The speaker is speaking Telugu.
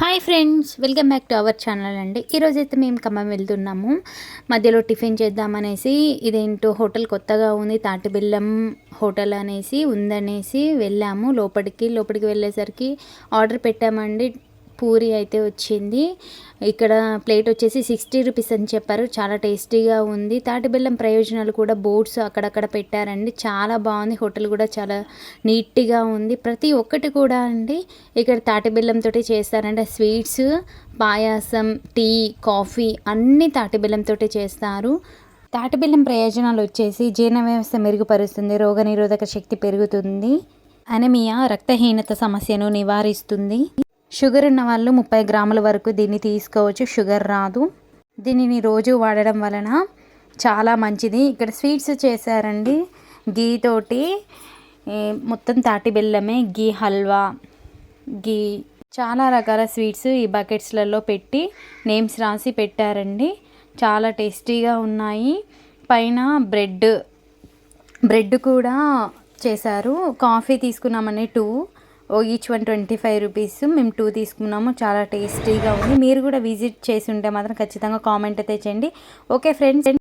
Hi friends welcome back to our channel అండి. ఈరోజు అయితే మేము ఖమ్మం వెళ్తున్నాము. మధ్యలో టిఫిన్ చేద్దామనేసి ఇదేంటో హోటల్ కొత్తగా ఉంది తాటిబెల్లం హోటల్ అనేసి ఉందనేసి వెళ్ళాము. లోపలికి లోపలికి వెళ్ళేసరికి ఆర్డర్ పెట్టామండి. పూరి అయితే వచ్చింది. ఇక్కడ ప్లేట్ వచ్చేసి సిక్స్టీ రూపీస్ అని చెప్పారు. చాలా టేస్టీగా ఉంది. తాటి బెల్లం ప్రయోజనాలు కూడా బోర్డ్స్ అక్కడక్కడ పెట్టారండి. చాలా బాగుంది. హోటల్ కూడా చాలా నీట్గా ఉంది. ప్రతి ఒక్కటి కూడా అండి ఇక్కడ తాటి బెల్లంతో చేస్తారంటే స్వీట్స్ పాయాసం టీ కాఫీ అన్నీ తాటి బెల్లంతో చేస్తారు. తాటిబెల్లం ప్రయోజనాలు వచ్చేసి జీర్ణ వ్యవస్థ మెరుగుపరుస్తుంది రోగనిరోధక శక్తి పెరుగుతుంది. అనమియా రక్తహీనత సమస్యను నివారిస్తుంది. షుగర్ ఉన్న వాళ్ళు ముప్పై గ్రాముల వరకు దీన్ని తీసుకోవచ్చు. షుగర్ రాదు. దీనిని రోజు వాడడం వలన చాలా మంచిది. ఇక్కడ స్వీట్స్ చేశారండి. గీ తోటి మొత్తం తాటి బెల్లమే గీ హల్వా గీ చాలా రకాల స్వీట్స్ ఈ బకెట్స్లలో పెట్టి నేమ్స్ రాసి పెట్టారండి. చాలా టేస్టీగా ఉన్నాయి. పైన బ్రెడ్ బ్రెడ్ కూడా చేశారు. కాఫీ తీసుకున్నామని two. Each one twenty five rupees. మేము టూ తీసుకున్నాము. చాలా టేస్టీగా ఉంది. మీరు కూడా విజిట్ చేసి ఉంటే మాత్రం ఖచ్చితంగా కామెంట్ అయితే చేయండి. Okay friends.